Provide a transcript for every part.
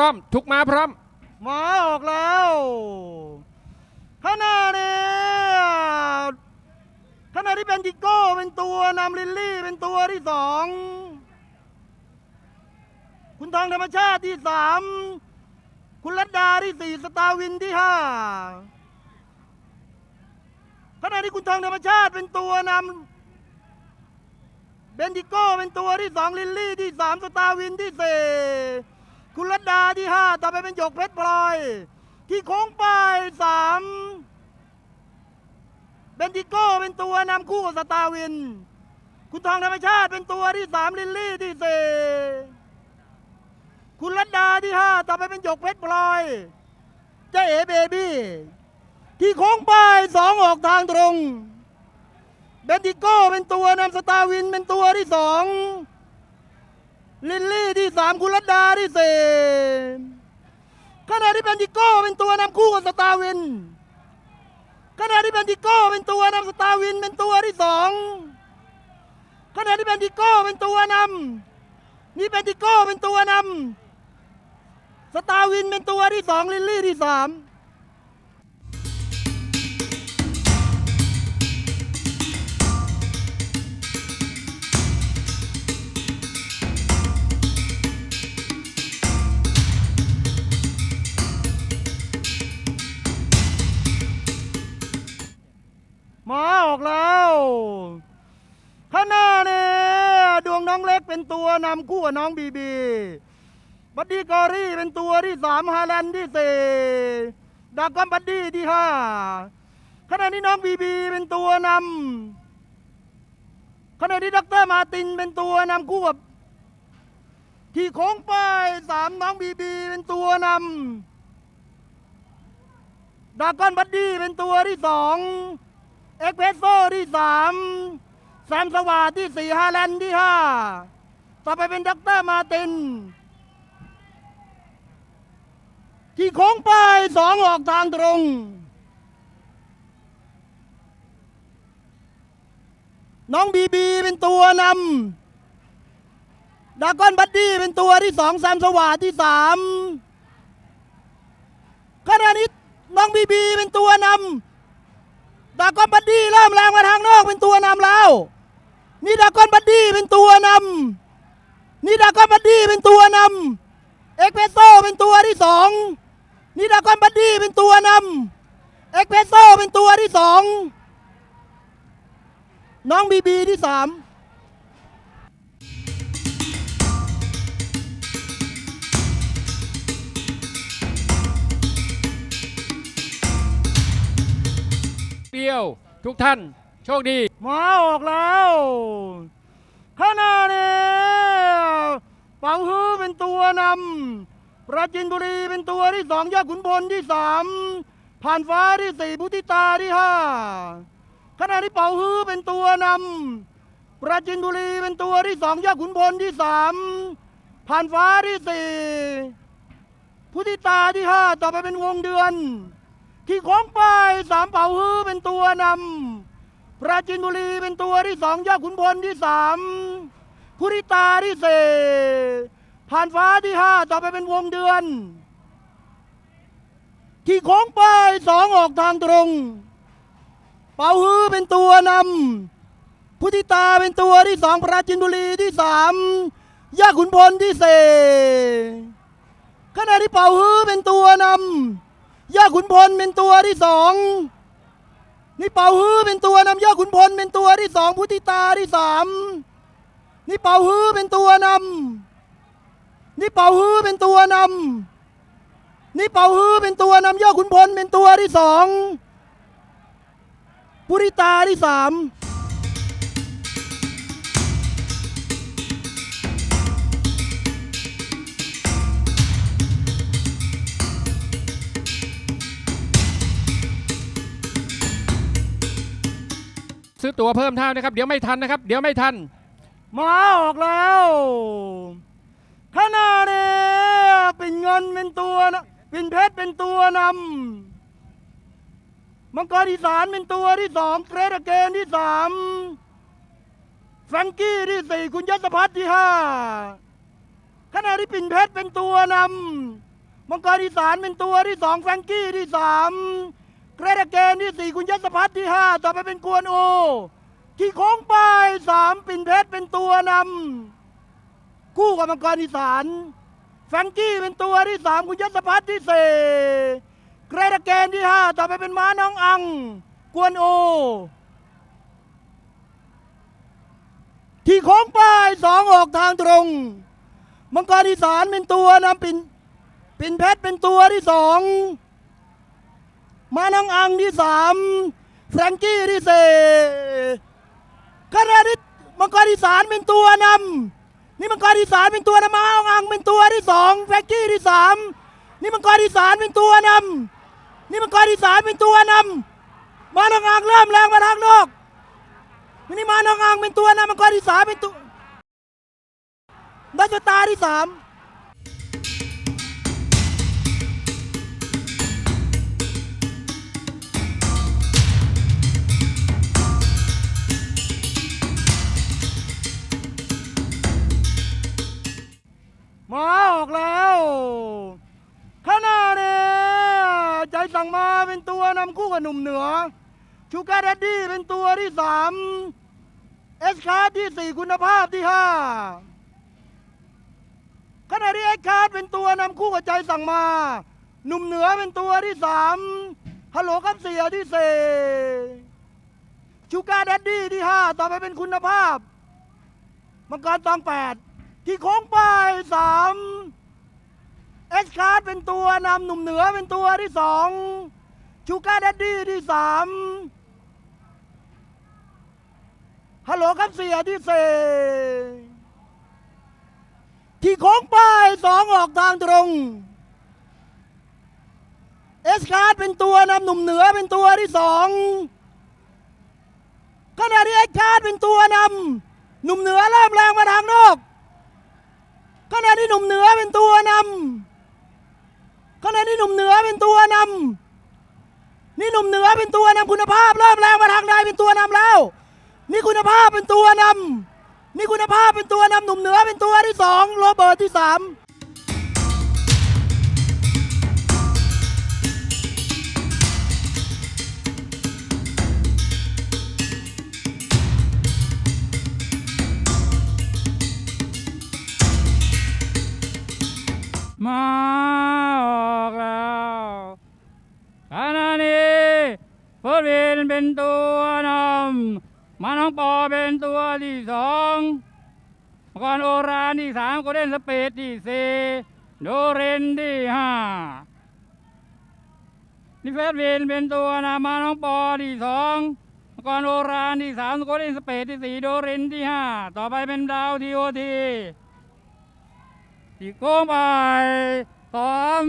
ร้อม ทุกม้าพร้อม หมาออกแล้วข้างหน้าเนี่ยขณะที่เป็นจิโก้เป็นตัวนำลิลลี่เป็นตัวที่สองคุณทองธรรมชาติที่สามคุณรัตดาที่สี่สตาร์วินที่ห้าขณะที่คุณทองธรรมชาติเป็นตัวนำเบนจิโก้เป็นตัวที่สองลิลลี่ที่สามสตาร์วินที่สี่ คุณรัตดาที่ห้าต่อไปเป็นหยกเพชรพลอย ที่โค้งไปสามเบนจิโก้เป็นตัวนำคู่กับสตาวิน คุณทองธรรมชาติเป็นตัวที่สามลิลลี่ที่สี่คุณรัตดาที่ห้าต่อไปเป็นหยกเพชรพลอยเจ๊เอเบบี้ที่โค้งไปสองออกทางตรงเบนติโก้เป็นตัวนำสตาวินเป็นตัวที่สอง ลิลลี่ที่สามคุณรัตดาที่สี่ขณะที่เบนติโก้เป็นตัวนำคู่กับสตาร์วินขณะที่เบนติโก้เป็นตัวนำสตาร์วินเป็นตัวที่สองขณะที่เบนติโก้เป็นตัวนำนี่เบนติโก้เป็นตัวนำสตาร์วินเป็นตัวที่สองลิลลี่ที่สาม เป็นตัวนำคู่กับน้องบีบีบัดดี้กอรี่เป็นตัวที่สามฮาแลนด์ที่สี่ดากอนบัดดี้ที่ห้าขณะนี้น้องบีบีเป็นตัวนำขณะที่ด็อกเตอร์มาตินเป็นตัวนำคู่กับที่โค้งป้ายสามน้องบีบีเป็นตัวนำดากอนบัดดี้เป็นตัวที่สองเอ็กเพรสโซที่สามแซมสวาที่สี่ฮาแลนด์ที่ห้า ต่อไปเป็นด็อกเตอร์มาติน ที่โค้งไปสองออกทางตรง น้องบีบีเป็นตัวนำดากอนบัดดี้เป็นตัวที่สองแซมสวาดที่สามขณะนี้น้องบีบีเป็นตัวนำดากอนบัดดี้เริ่มแรงมาทางนอกเป็นตัวนำแล้ว นี่ดากอนบัดดี้เป็นตัวนำ นี่ดากอนบัดดี้เป็นตัวนำเอ็กเพรสโซเป็นตัวที่สองนี่ดากอนบัดดี้เป็นตัวนำเอ็กเพรสโซเป็นตัวที่สองน้องบีบีที่สามเดียว ทุกท่าน โชคดี หมาออกแล้ว ข้างหน้าเนี่ยเป่าฮือเป็นตัวนำปราจินบุรีเป็นตัวที่สองยอดขุนพลที่สามผ่านฟ้าที่สี่พุทธิตาที่ห้าขณะที่เป่าฮื้อเป็นตัวนำปราจินบุรีเป็นตัวที่สองยอดขุนพลที่สามผ่านฟ้าที่สี่พุทธิตาที่ห้าต่อไปเป็นวงเดือน ที่โค้งป้ายสามเป่าฮื้อเป็นตัวนำปราจินบุรีเป็นตัวที่สองยอดขุนพลที่สาม พุริตาที่สี่ผ่านฟ้าที่ห้าต่อไปเป็นวงเดือน ที่โค้งไปสองออกทางตรง เป่าฮื้อเป็นตัวนำพุทธิตาเป็นตัวที่สองปราจินบุรีที่สามยอดขุนพลที่สี่ขณะที่เป่าฮื้อเป็นตัวนำยอดขุนพลเป็นตัวที่สองนี่เป่าฮื้อเป็นตัวนำยอดขุนพลเป็นตัวที่สองพุทธิตาที่สาม นี่เป่าฮื้อเป็นตัวนำนี่เป่าฮื้อเป็นตัวนำนี่เป่าฮื้อเป็นตัวนำยอดขุนพลเป็นตัวที่สองพุทธิตาที่สามซื้อตั๋วเพิ่มเท่านะครับ เดี๋ยวไม่ทันนะครับ เดี๋ยวไม่ทัน มาออกแล้วข้างหน้าเนี่ยเป็นเงินเป็นตัวนะเป็นเพชรเป็นตัวนำมังกรอีสานเป็นตัวที่สองเกรดเกนที่สามแฟรงกี้ที่สี่คุณยศพัฒน์ที่ห้าขณะที่ปิ่นเพชรเป็นตัวนำมังกรอีสานเป็นตัวที่สองแฟรงกี้ที่สามเกรดเกนที่สี่คุณยศพัฒน์ที่ห้าต่อไปเป็นกวนโอ ที่โค้งปลายสามปิ่นเพชรเป็นตัวนำคู่กับมังกรอีสานแฟรงกี้เป็นตัวที่สามคุณยศพัฒน์ที่สี่เกรดเกนที่ห้าต่อไปเป็นม้าน้องอัง กวนโอ ที่โค้งป้ายสองออกทางตรง มังกรอีสานเป็นตัวนำปิ่นปิ่นเพชรเป็นตัวที่สองมานังอังที่สามแฟรงกี้ที่สี่ ขณะที่มังกรอีสานเป็นตัวนำนี่มังกรอีสานเป็นตัวนำมาเอางอังเป็นตัวที่สองแฟกกี้ที่สามนี่มังกรอีสานเป็นตัวนำนี่มังกรอีสานเป็นตัวนำมานังอังเริ่มแรงมาทางนอกนี่มาน้องอังเป็นตัวนำมังกรอีสามเป็นตัวดัชตาที่สาม สั่งมาเป็นตัวนำคู่กับหนุ่มเหนือชูการ์ดดดี้เป็นตัวที่สามเอสคาร์ที่สี่คุณภาพที่ห้าขณะที่เอสคาร์เป็นตัวนำคู่กับใจสั่งมา หนุ่มเหนือเป็นตัวที่สามฮัลโหลครับเสียที่สี่ชูการ์ดดดี้ที่ห้าต่อไปเป็นคุณภาพมังกรตองแปดที่โค้งป้ายสาม เอสคาร์ดเป็นตัวนำหนุ่มเหนือเป็นตัวที่สองชูการ์ดดดี้ที่สามฮัลโหลครับเสียที่เซที่โค้งป้ายสองออกทางตรง เอสคาร์ดเป็นตัวนำหนุ่มเหนือเป็นตัวที่สองขณะที่เอสคาร์ดเป็นตัวนำหนุ่มเหนือเริ่มแรงมาทางนอกขณะที่หนุ่มเหนือเป็นตัวนำ ขณะที่หนุ่มเหนือเป็นตัวนำนี่หนุ่มเหนือเป็นตัวนำคุณภาพเริ่มแรงมาทางใดเป็นตัวนำแล้ว นี่คุณภาพเป็นตัวนำนี่คุณภาพเป็นตัวนำหนุ่มเหนือเป็นตัวที่สองโรเบิร์ตที่สาม เฟิร์สวินเป็นตัวนำมาน้องปอเป็นตัวที่สองมังกรโอรานที่สามโกลเด้นสเปดที่สี่โดเรนที่ห้านี่เฟิร์สวินเป็นตัวนำมาน้องปอที่สองมังกรโอรานที่สามโกลเด้นสเปดที่สี่โดเรนที่ห้าต่อไปเป็นดาวทีโอทีที่โค้งไปสอง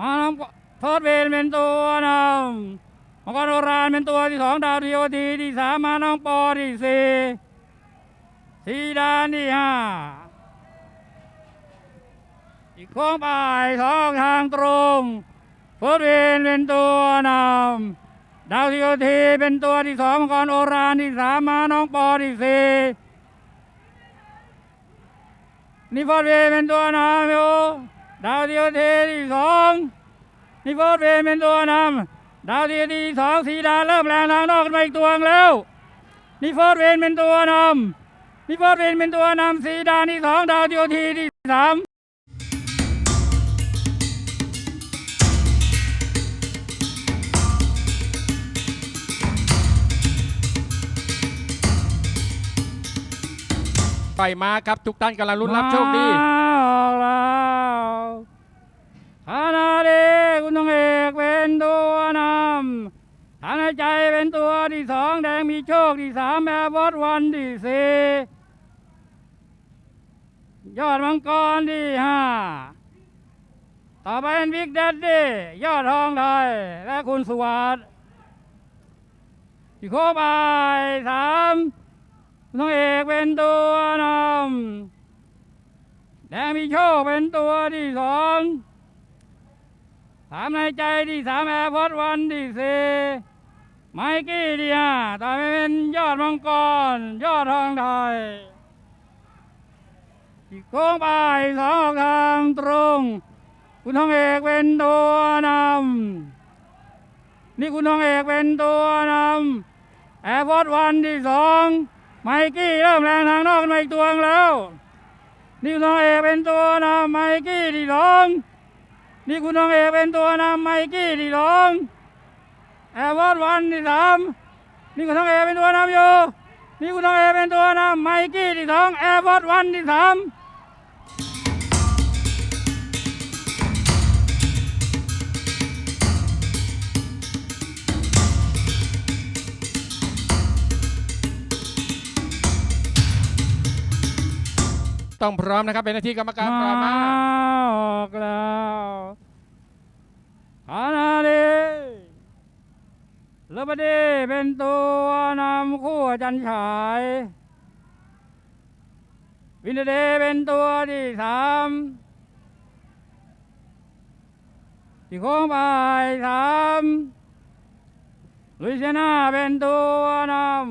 มาน้ำทอดเวนเป็นตัวนำมังกรโอรานเป็นตัวที่สองดาวทีโอทีที่สามมาน้องปอที่สี่สีดานที่ห้าที่โค้งไปสองทางตรงทอดเวนเป็นตัวนำดาวทีโอทีเป็นตัวที่สองมังกรโอรานที่สามมาน้องปอที่สี่นี่ฟอร์ดเวย์เป็นตัวนำอยู่ดาวเดียวเทที่สอง นี่ฟอร์ดเวย์เป็นตัวนำดาวเดียวที่สองสีดาเริ่มแรงทางนอกกันไปอีกตัวหนึ่งแล้วนี่ฟอร์ดเวย์เป็นตัวนำนี่ฟอร์ดเวย์เป็นตัวนำสีดาที่สองดาวเดียวทีที่สามปล่อยมาครับ ทุกท่านกำลังลุ้นรับโชคดี มาออกแล้วขณะนี้ คุณต้องเอกเป็นตัวนำฐานหายใจเป็นตัวที่สองแดงมีโชคที่สามแอร์บอสวันที่สี่ยอดมังกรที่ห้าต่อไปเป็นวิกเดดดี้ยอดทองไทย และคุณสวัสดิ์ที่โคบายสามน้องเอกเป็นตัวนำแดงมีโชคเป็นตัวที่สอง สามในใจที่สามแอร์พอดวันที่สี่ไมกี้ที่ห้าต่อไปเป็นยอดมังกร ยอดทองไทยโค้งไปสองออกทางตรง คุณทองเอกเป็นตัวนำนี่คุณทองเอกเป็นตัวนำแอร์พอร์ตวันที่สองไมกี้เริ่มแรงทางนอกกันมาอีกตัวงแล้ว นี่คุณทองเอกเป็นตัวนำไมกี้ที่สอง นี่คุณทองเอกเป็นตัวนำไมกี้ที่สองแอร์พอร์ตวันที่สามนี่คุณทองเอกเป็นตัวนำอยู่นี่คุณทองเอกเป็นตัวนำไมกี้ที่สองแอร์พอร์ตวันที่สามต้องพร้อมนะครับ เป็นหน้าที่กรรมการปมารามาออกแล้ว อานาดีเลบดีเป็นตัวนำคู่จันฉาย วินเดย์เป็นตัวที่สามที่โค้งไปสามลุยเซน่าเป็นตัวนำ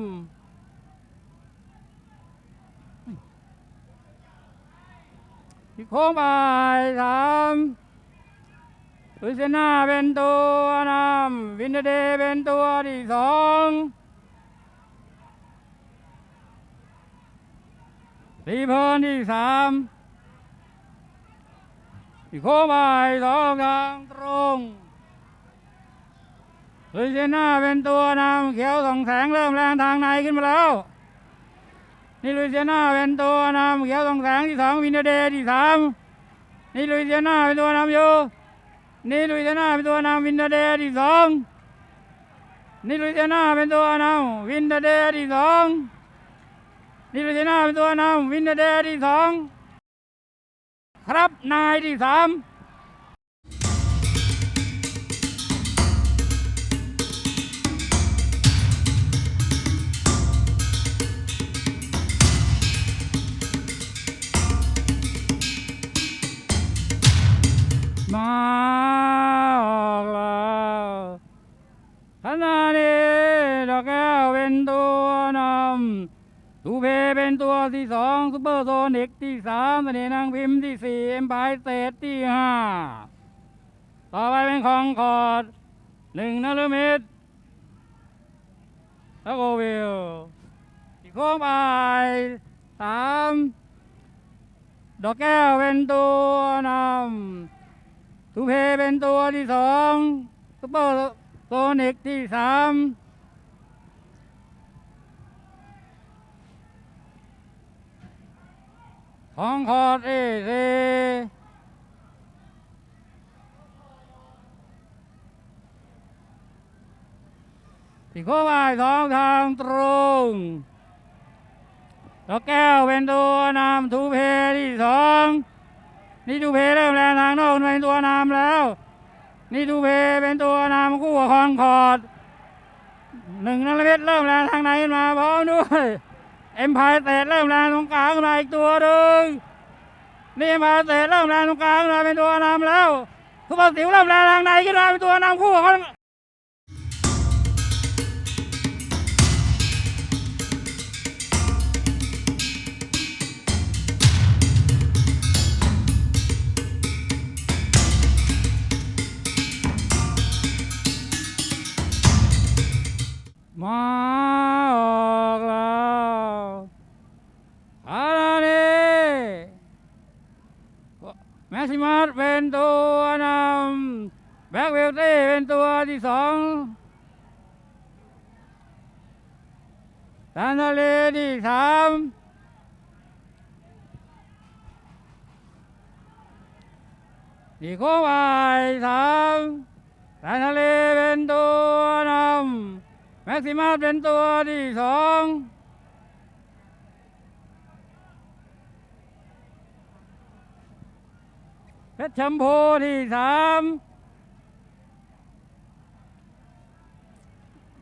ที่โค้งไปสาม ลุยเซน่าเป็นตัวนำวินเดย์เป็นตัวที่สองสีเพลินที่สามที่โค้งไปสองทางตรงลุยเซน่าเป็นตัวนำเขียวสองแสงเริ่มแรงทางในขึ้นมาแล้ว นี่ลุยเซียนาเป็นตัวนำเขียวสองแสงที่สองวินเดย์ที่สามนี่ลุยเซียนาเป็นตัวนำอยู่ นี่ลุยเซียนาเป็นตัวนำวินเดย์ที่สองนี่ลุยเซียนาเป็นตัวนำวินเดย์ที่สองนี่ลุยเซียนาเป็นตัวนำวินเดย์ที่สองครับนายที่สาม ที่สองซุปเปอร์โซนิกที่สามเสน่ห์นางพิมพ์ที่สี่เอ็มพายเศษที่ห้าต่อไปเป็นของคอร์ดหนึ่งนลมิตรแล้วก็วิวอีกโค้งไปสามดอกแก้วเป็นตัวนำทูเพเป็นตัวที่สองซุปเปอร์โซนิกที่สาม ของคอดเอเซที่โค้งไปสองทางตรงแล้วแก้วเป็นตัวนำทูเพที่สองนี่ดูเพเริ่มแรงทางนอกเป็นตัวนำแล้ว นี่ดูเพเป็นตัวนำคู่กับคอนคอร์ดหนึ่งนัลเพชรเริ่มแรงทางในขึ้นมาพร้อมด้วย เอ็มพายเตะเริ่มแรงตรงกลางมาอีกตัวหนึ่งนี่เอ็มพายเตะเริ่มแรงตรงกลางมาเป็นตัวนำแล้วทุกคนสิวเริ่มแรงแรงในขึ้นมาเป็นตัวนำคู่กับคอน ม็กซิมัสเป็นตัวนำแบ็กเวลเต้เป็นตัวที่สองตันทะเลที่สามนี่โค้ไปสามตันทะเลเป็นตัวนำแม็กซิมัสเป็นตัวที่สอง เพชรชมพูที่สาม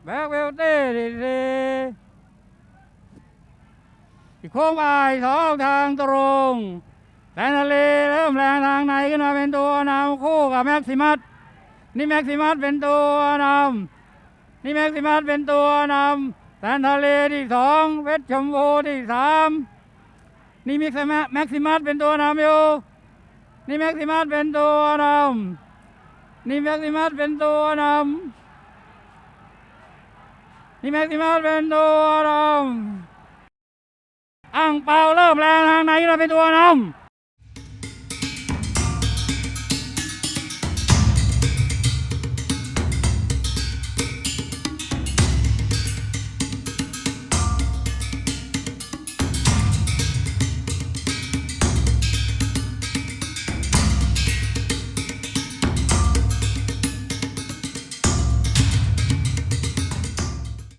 แบ็กเวลเต้ที่สี่โค้งไปสองทางตรงแสนทะเลเริ่มแรงทางในขึ้นมาเป็นตัวนำคู่กับแม็กซิมัสนี่แม็กซิมัสเป็นตัวนำนี่แม็กซิมัสเป็นตัวนำแสนทะเลที่สองเพชรชมพูที่สามนี่ม็กซิมัสแม็กซิมัสเป็นตัวนำอยู่ นี่แม็กซิมัสเป็นตัวนำนี่แม็กซิมัสเป็นตัวนำนี่แม็กซิมัสเป็นตัวนำอ่างเปาเริ่มแรงทางไหนเราเป็นตัวนำ